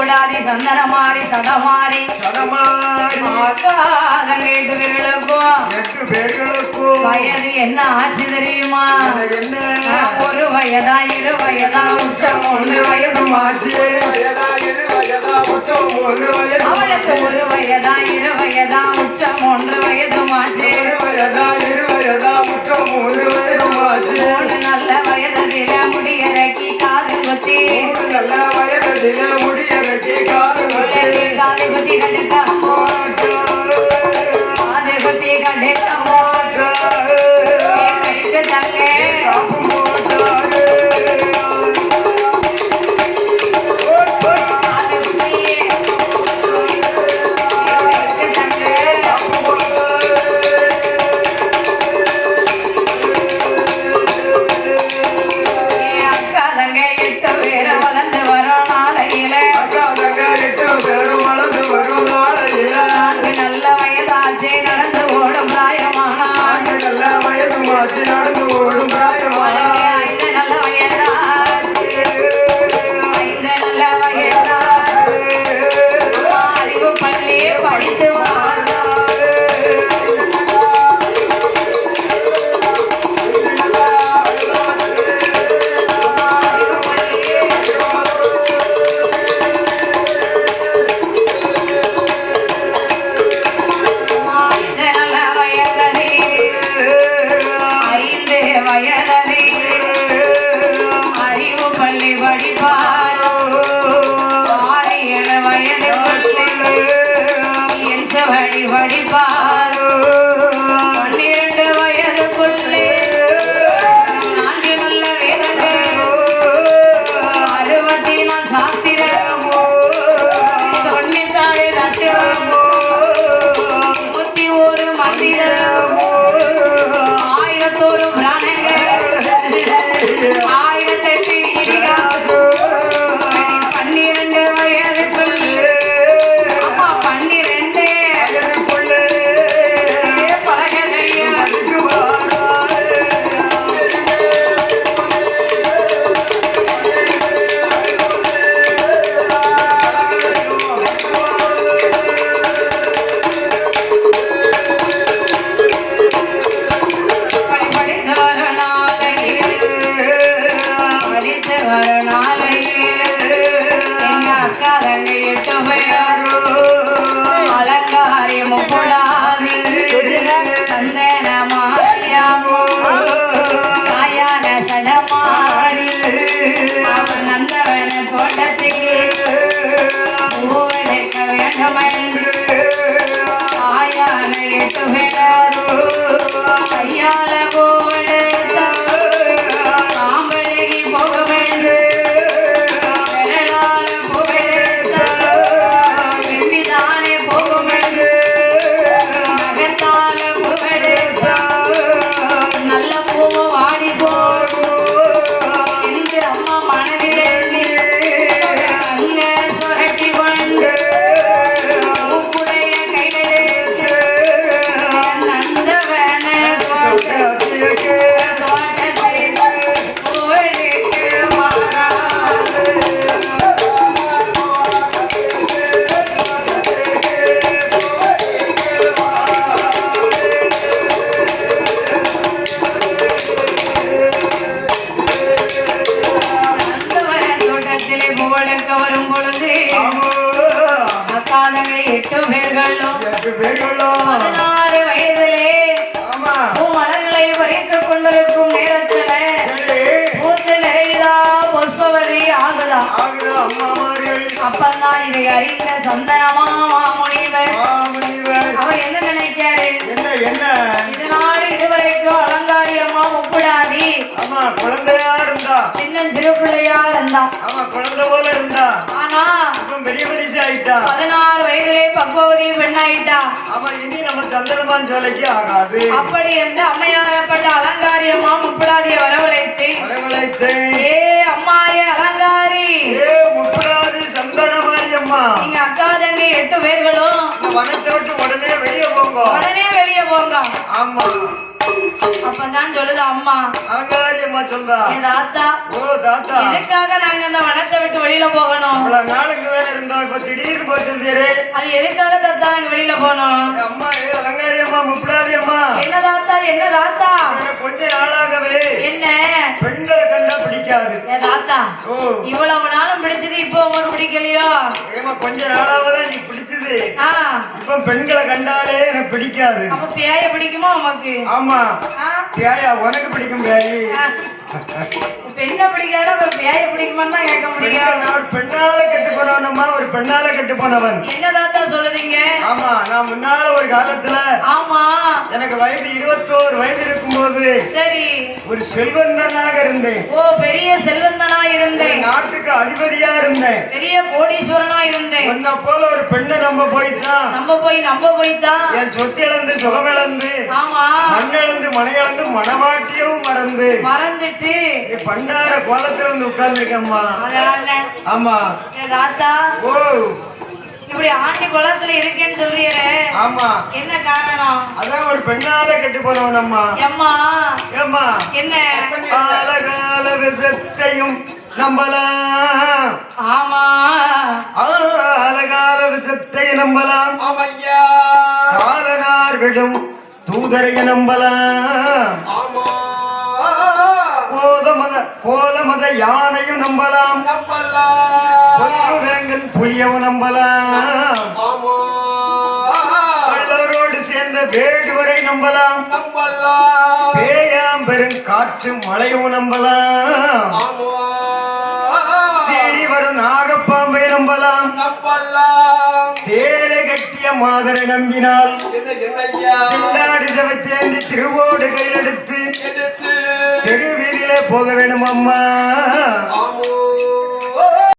சடமாரி சடமாரி சடமாரி அக்காதங்க எட்டு பேர்களுக்கும் எட்டு பேர்களுக்கும். வயது என்ன ஆச்சு தெரியுமா? என்ன? ஒரு வயதா இரு வயதா உச்சம் ஒன்று வயதும் ஆச்சு. வயதா இரு வயதா மொத்தம் ஒரு வயது அவளுக்கு ஒரு வயதா পারো எங்க அக்கா புகழுக்க வரும் பொழுது அக்காதங்களை எட்டு பேர்களும் பதினாறு வயதிலே மலர்களை பறித்துக் கொண்டிருக்கும் நேரத்துல பூத்து நிறையுதா புஷ்பவதி ஆகுதா? அப்பந்தான் இதை அறிந்த சந்தனமா மாமுனிவர் அவர் என்ன நினைக்காரு என்ன என்ன இதனால இதுவரைக்கும் அலங்காரி அம்மா முப்புடாதி ஆமா குழந்தையா சின்ன சிறு பிள்ளையா இருந்தா ஆமா குழந்தை போல இருந்தா. ஆனா பெரிய மனுஷி ஆயிட்டா? பதினாறு வயதிலே பக்குவதி பெண்ணாயிட்டா. ஆமா இனி நம்ம சந்திரமான் சோலைக்கு ஆகாது. அப்படி என்று அம்மையாகப்பட்ட அலங்காரி அம்மா முப்புடாதிய வரவழைத்து வரவழைத்து ஏ அம்மாயே அலங்காரி. ஏ முப்படாது சந்தன மாரியம்மா நீங்க அக்கா தங்கை எட்டு பேர்களும் வனத்தை விட்டு உடனே வெளியே போங்க. உடனே வெளியே போங்க. ஆமா. அப்பதான் சொல்லுது அம்மா அம்மா சொல்றா. என் தாத்தா ஓ தாத்தா. எதுக்காக நாங்க அந்த வனத்தை விட்டு வெளியில போகணும்? இவ்வளவு நாளுக்கு தானே இருந்தோம் இப்ப திடீர்னு போச்சு சரி அது எதுக்காக தாத்தா நாங்க வெளியில போனோம்? அம்மா ஏ அலங்காரி அம்மா முப்படாதி அம்மா என்ன தாத்தா என்ன தாத்தா? கொஞ்ச நாளாகவே என்ன? பெண்களை கண்டா பிடிக்காது. என் தாத்தா ஓ. இவ்வளவு நாளும் பிடிச்சது இப்போ உங்களுக்கு பிடிக்கலையோ? ஏமா கொஞ்ச பிடிச்சது ஆ. இப்ப பெண்களை கண்டாலே எனக்கு பிடிக்காது. அப்ப பேய பிடிக்குமா உமக்கு? ஆமா? பேயா உனக்கு பிடிக்கும் பேயி. பெண்ணை பிடிக்காத பேய பிடிக்குமான்னு கேட்க முடியும் பெண்ணால ஒரு பெண்ணால கெட்டு போனவன். என்ன தாத்தா சொல்லுதீங்க? ஆமா நான் முன்னால ஒரு காலத்துல ஆமா. எனக்கு வயது இருபத்தோரு வயது இருக்கும்போது சரி. ஒரு செல்வந்தனாக இருந்தேன். ஓ பெரிய செல்வந்தனா இருந்தேன். நாட்டுக்கு அதிபதியா இருந்தேன். பெரிய கோடீஸ்வரனா இருந்தேன். உன்னை போல ஒரு பெண்ணை நம்ம போய்தான் நம்ம போய் நம்ம போய்தான் என் சொத்து இழந்து சுகம் இழந்து ஆமா. மண் இழந்து மனை இழந்து மனவாட்டியவும் மறந்து. மறந்துட்டு. பண்டார கோலத்துல வந்து உட்கார்ந்துருக்கம்மா. அதனால ஆமா. தாத்தா. ஓ இப்படி ஆண்டி குளத்துல இருக்கேன்னு சொல்றீரே ஆமா. என்ன காரணம்? அதான் ஒரு பெண்ணால கெட்டு போனவனம்மா. எம்மா? ஏம்மா? என்ன? காலகால விஷத்தையும் நம்பலாம். ஆமா. காலகால விஷத்தை நம்பலாம். ஆமையா. காலனார் விடும் தூதரைய நம்பலாம். ஆமா. கோலமத யானையும் நம்பலாம். நம்பலாம். புலியவும் நம்பலாம். ஆமா. வள்ளரோடு சேர்ந்த வேடுவரை நம்பலாம். நம்பலாம். பேயாம்பெரும் காற்று மழையும் நம்பலாம். சீறி வரும் நாகப்பாம்பை நம்பலாம். நம்பலாம். சேலை கட்டிய மாதரை நம்பினால். பின்னாடி தேந்தி திருவோடு கையில் எடுத்து எடுத்து தெருவீதியிலே போக வேணும் அம்மா.